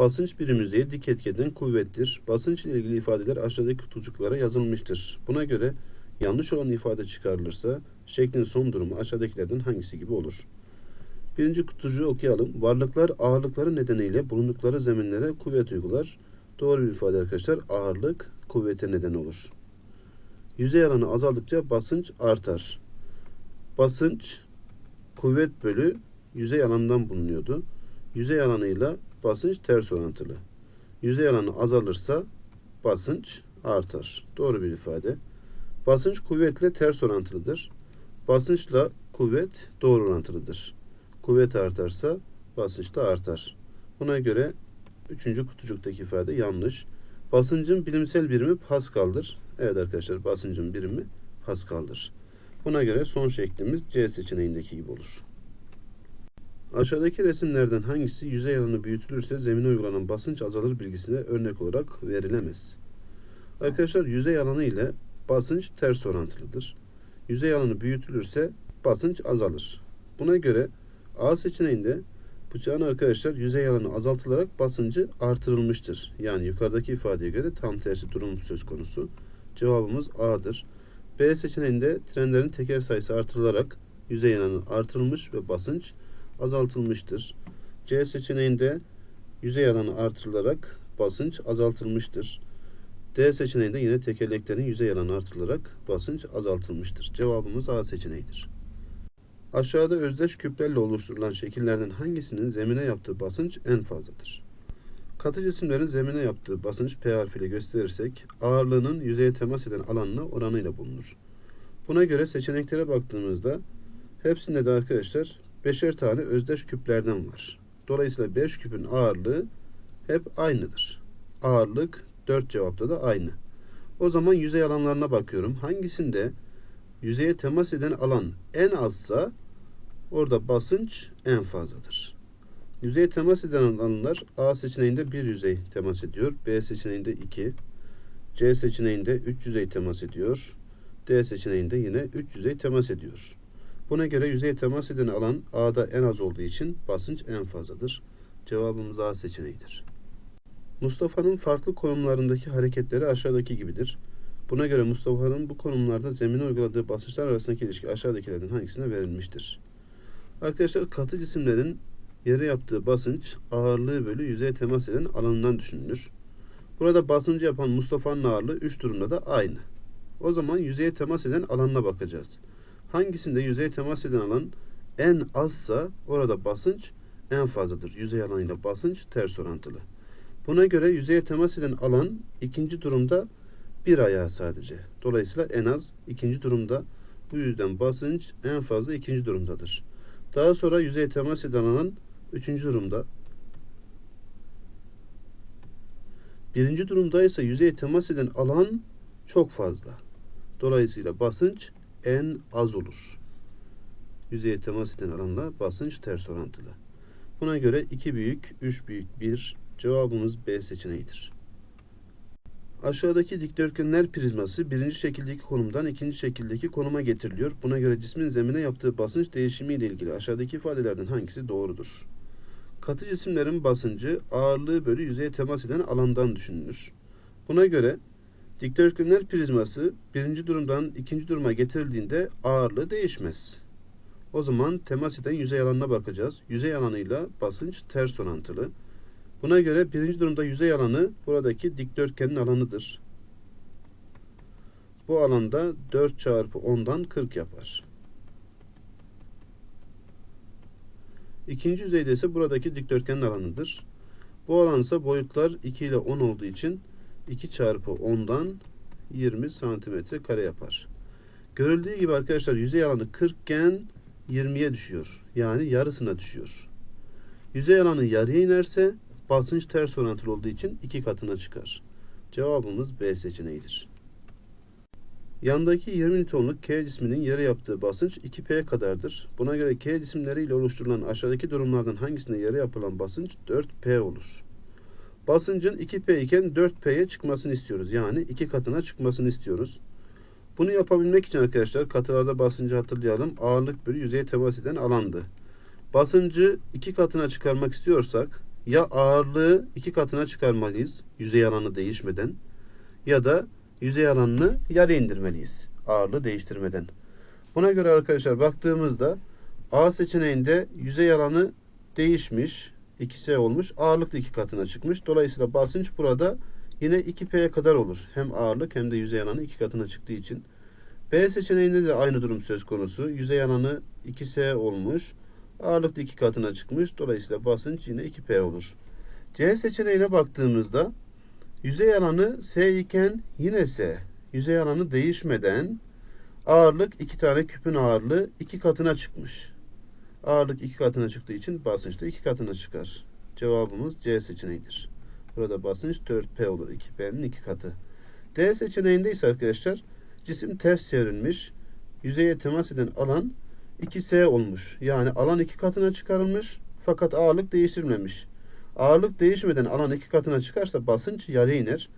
Basınç birim yüzeyi dik etkeden kuvvettir. Basınç ile ilgili ifadeler aşağıdaki kutucuklara yazılmıştır. Buna göre yanlış olan ifade çıkarılırsa şeklin son durumu aşağıdakilerden hangisi gibi olur? Birinci kutucuğu okuyalım. Varlıklar ağırlıkları nedeniyle bulundukları zeminlere kuvvet uygular. Doğru bir ifade arkadaşlar. Ağırlık kuvvete neden olur. Yüzey alanı azaldıkça basınç artar. Basınç kuvvet bölü yüzey alanından bulunuyordu. Yüzey alanıyla basınç ters orantılı. Yüzey alanı azalırsa basınç artar. Doğru bir ifade. Basınç kuvvetle ters orantılıdır. Basınçla kuvvet doğru orantılıdır. Kuvvet artarsa basınç da artar. Buna göre üçüncü kutucuktaki ifade yanlış. Basıncın bilimsel birimi Pascal'dır. Evet arkadaşlar basıncın birimi Pascal'dır. Buna göre son şeklimiz C seçeneğindeki gibi olur. Aşağıdaki resimlerden hangisi yüzey alanı büyütülürse zemine uygulanan basınç azalır bilgisine örnek olarak verilemez? Arkadaşlar yüzey alanı ile basınç ters orantılıdır. Yüzey alanı büyütülürse basınç azalır. Buna göre A seçeneğinde bıçağın arkadaşlar yüzey alanı azaltılarak basıncı artırılmıştır. Yani yukarıdaki ifadeye göre tam tersi durum söz konusu. Cevabımız A'dır. B seçeneğinde trenlerin teker sayısı artırılarak yüzey alanı artırılmış ve basınç azaltılmıştır. C seçeneğinde yüzey alanı artırılarak basınç azaltılmıştır. D seçeneğinde yine tekerleklerin yüzey alanı artırılarak basınç azaltılmıştır. Cevabımız A seçeneğidir. Aşağıda özdeş küplerle oluşturulan şekillerden hangisinin zemine yaptığı basınç en fazladır? Katı cisimlerin zemine yaptığı basınç P harfiyle gösterirsek ağırlığının yüzeye temas eden alanına oranıyla bulunur. Buna göre seçeneklere baktığımızda hepsinde de arkadaşlar beşer tane özdeş küplerden var. Dolayısıyla 5 küpün ağırlığı hep aynıdır. Ağırlık 4 cevapta da aynı. O zaman yüzey alanlarına bakıyorum. Hangisinde yüzeye temas eden alan en azsa orada basınç en fazladır. Yüzeye temas eden alanlar A seçeneğinde bir yüzey temas ediyor. B seçeneğinde 2. C seçeneğinde 3 yüzey temas ediyor. D seçeneğinde yine 3 yüzey temas ediyor. Buna göre yüzeye temas eden alan A'da en az olduğu için basınç en fazladır. Cevabımız A seçeneğidir. Mustafa'nın farklı konumlarındaki hareketleri aşağıdaki gibidir. Buna göre Mustafa'nın bu konumlarda zemine uyguladığı basınçlar arasındaki ilişki aşağıdakilerden hangisine verilmiştir? Arkadaşlar katı cisimlerin yere yaptığı basınç ağırlığı bölü yüzeye temas eden alanından düşünülür. Burada basıncı yapan Mustafa'nın ağırlığı 3 durumda da aynı. O zaman yüzeye temas eden alanına bakacağız. Hangisinde yüzeye temas eden alan en azsa orada basınç en fazladır. Yüzey alanıyla basınç ters orantılı. Buna göre yüzeye temas eden alan ikinci durumda bir ayağı sadece. Dolayısıyla en az ikinci durumda. Bu yüzden basınç en fazla ikinci durumdadır. Daha sonra yüzeye temas eden alan üçüncü durumda. Birinci durumda ise yüzeye temas eden alan çok fazla. Dolayısıyla basınç en az olur. Yüzeye temas eden alanla basınç ters orantılı. Buna göre 2 büyük, 3 büyük, 1 cevabımız B seçeneğidir. Aşağıdaki dikdörtgenler prizması birinci şekildeki konumdan ikinci şekildeki konuma getiriliyor. Buna göre cismin zemine yaptığı basınç değişimi ile ilgili aşağıdaki ifadelerden hangisi doğrudur? Katı cisimlerin basıncı ağırlığı bölü yüzeye temas eden alandan düşünülür. Buna göre dikdörtgenler prizması birinci durumdan ikinci duruma getirildiğinde ağırlığı değişmez. O zaman temas eden yüzey alanına bakacağız. Yüzey alanıyla basınç ters orantılı. Buna göre birinci durumda yüzey alanı buradaki dikdörtgenin alanıdır. Bu alanda 4 çarpı 10'dan 40 yapar. İkinci yüzeyde ise buradaki dikdörtgenin alanıdır. Bu alan ise boyutlar 2 ile 10 olduğu için 2 çarpı 10'dan 20 santimetre kare yapar. Görüldüğü gibi arkadaşlar yüzey alanı 40 iken 20'ye düşüyor. Yani yarısına düşüyor. Yüzey alanı yarıya inerse basınç ters orantılı olduğu için iki katına çıkar. Cevabımız B seçeneğidir. Yandaki 20 Newton'luk K cisminin yere yaptığı basınç 2P kadardır. Buna göre K cisimleriyle oluşturulan aşağıdaki durumlardan hangisinde yere yapılan basınç 4P olur? Basıncın 2P iken 4P'ye çıkmasını istiyoruz. Yani iki katına çıkmasını istiyoruz. Bunu yapabilmek için arkadaşlar katılarda basıncı hatırlayalım. Ağırlık bölü yüzeye temas eden alandı. Basıncı iki katına çıkarmak istiyorsak ya ağırlığı iki katına çıkarmalıyız yüzey alanı değişmeden ya da yüzey alanını yarı indirmeliyiz ağırlığı değiştirmeden. Buna göre arkadaşlar baktığımızda A seçeneğinde yüzey alanı değişmiş 2S olmuş ağırlık da iki katına çıkmış. Dolayısıyla basınç burada yine 2P'ye kadar olur. Hem ağırlık hem de yüzey alanı iki katına çıktığı için. B seçeneğinde de aynı durum söz konusu. Yüzey alanı 2S olmuş. Ağırlık da iki katına çıkmış. Dolayısıyla basınç yine 2P olur. C seçeneğine baktığımızda yüzey alanı S iken yine S. Yüzey alanı değişmeden ağırlık iki tane küpün ağırlığı iki katına çıkmış. Ağırlık iki katına çıktığı için basınç da iki katına çıkar. Cevabımız C seçeneğidir. Burada basınç 4P olur. 2P'nin iki katı. D seçeneğinde ise arkadaşlar cisim ters çevrilmiş. Yüzeye temas eden alan 2S olmuş. Yani alan iki katına çıkarılmış fakat ağırlık değiştirilmemiş. Ağırlık değişmeden alan iki katına çıkarsa basınç yarı iner.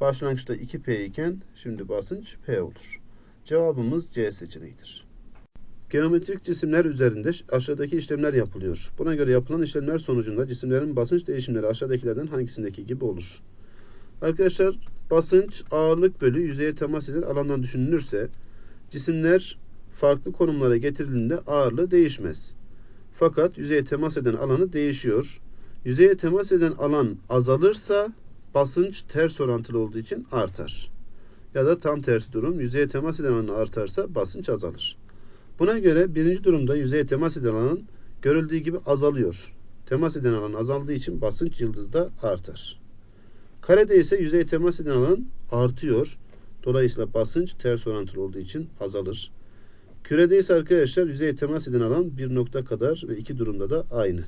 Başlangıçta 2P iken şimdi basınç P olur. Cevabımız C seçeneğidir. Geometrik cisimler üzerinde aşağıdaki işlemler yapılıyor. Buna göre yapılan işlemler sonucunda cisimlerin basınç değişimleri aşağıdakilerden hangisindeki gibi olur? Arkadaşlar basınç ağırlık bölü yüzeye temas eden alandan düşünülürse cisimler farklı konumlara getirildiğinde ağırlığı değişmez. Fakat yüzeye temas eden alanı değişiyor. Yüzeye temas eden alan azalırsa basınç ters orantılı olduğu için artar. Ya da tam tersi durum yüzeye temas eden alan artarsa basınç azalır. Buna göre birinci durumda yüzeye temas eden alan görüldüğü gibi azalıyor. Temas eden alan azaldığı için basınç yıldızda artar. Karede ise yüzeye temas eden alan artıyor. Dolayısıyla basınç ters orantılı olduğu için azalır. Kürede ise arkadaşlar yüzeye temas eden alan bir nokta kadar ve iki durumda da aynı.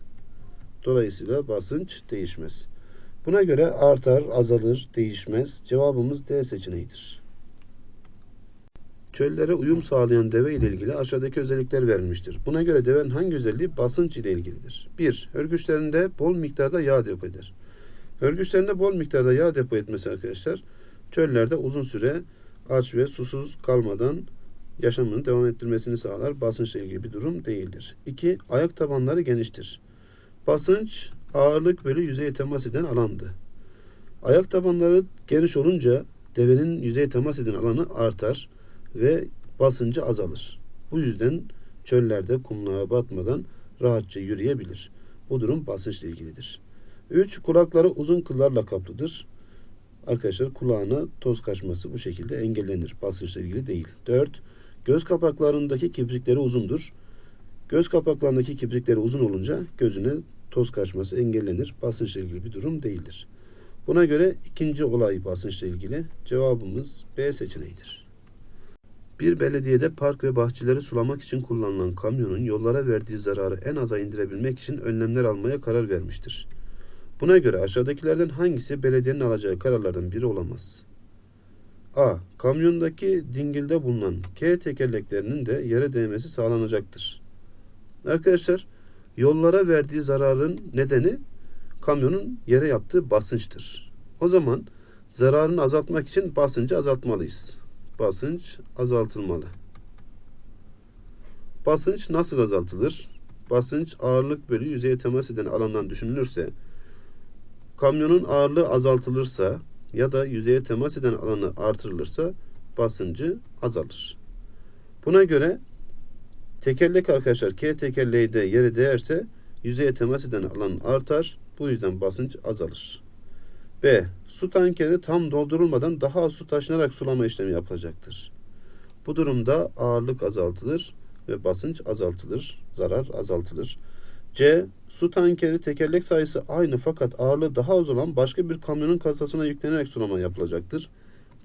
Dolayısıyla basınç değişmez. Buna göre artar, azalır, değişmez. Cevabımız D seçeneğidir. Çöllere uyum sağlayan deve ile ilgili aşağıdaki özellikler verilmiştir. Buna göre devenin hangi özelliği basınç ile ilgilidir? 1. Örgüçlerinde bol miktarda yağ depo eder. Örgüçlerinde bol miktarda yağ depo etmesi arkadaşlar çöllerde uzun süre aç ve susuz kalmadan yaşamını devam ettirmesini sağlar. Basınçla ilgili bir durum değildir. 2. Ayak tabanları geniştir. Basınç ağırlık bölü yüzeye temas eden alandı. Ayak tabanları geniş olunca devenin yüzeye temas eden alanı artar ve basıncı azalır. Bu yüzden çöllerde kumlara batmadan rahatça yürüyebilir. Bu durum basınçla ilgilidir. 3. Kulakları uzun kıllarla kaplıdır. Arkadaşlar kulağına toz kaçması bu şekilde engellenir. Basınçla ilgili değil. 4. Göz kapaklarındaki kiprikleri uzundur. Göz kapaklarındaki kiprikleri uzun olunca gözüne toz kaçması engellenir. Basınçla ilgili bir durum değildir. Buna göre ikinci olay basınçla ilgili cevabımız B seçeneğidir. Bir belediyede park ve bahçeleri sulamak için kullanılan kamyonun yollara verdiği zararı en aza indirebilmek için önlemler almaya karar vermiştir. Buna göre aşağıdakilerden hangisi belediyenin alacağı kararlardan biri olamaz? A. Kamyondaki dingilde bulunan K tekerleklerinin de yere değmesi sağlanacaktır. Arkadaşlar yollara verdiği zararın nedeni kamyonun yere yaptığı basınçtır. O zaman zararını azaltmak için basıncı azaltmalıyız. Basınç azaltılmalı. Basınç nasıl azaltılır? Basınç ağırlık bölü yüzeye temas eden alandan düşünülürse kamyonun ağırlığı azaltılırsa ya da yüzeye temas eden alanı artırılırsa basıncı azalır. Buna göre tekerlek arkadaşlar K tekerleği de yere değerse yüzeye temas eden alan artar. Bu yüzden basınç azalır. B. Su tankeri tam doldurulmadan daha az su taşınarak sulama işlemi yapılacaktır. Bu durumda ağırlık azaltılır ve basınç azaltılır, zarar azaltılır. C. Su tankeri tekerlek sayısı aynı fakat ağırlığı daha az olan başka bir kamyonun kasasına yüklenerek sulama yapılacaktır.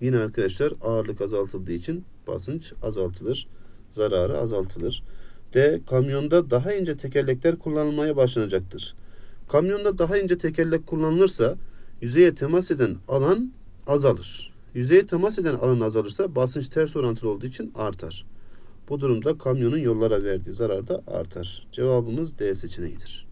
Yine arkadaşlar ağırlık azaltıldığı için basınç azaltılır, zararı azaltılır. D. Kamyonda daha ince tekerlekler kullanılmaya başlanacaktır. Kamyonda daha ince tekerlek kullanılırsa yüzeye temas eden alan azalır. Yüzeye temas eden alan azalırsa basınç ters orantılı olduğu için artar. Bu durumda kamyonun yollara verdiği zarar da artar. Cevabımız D seçeneğidir.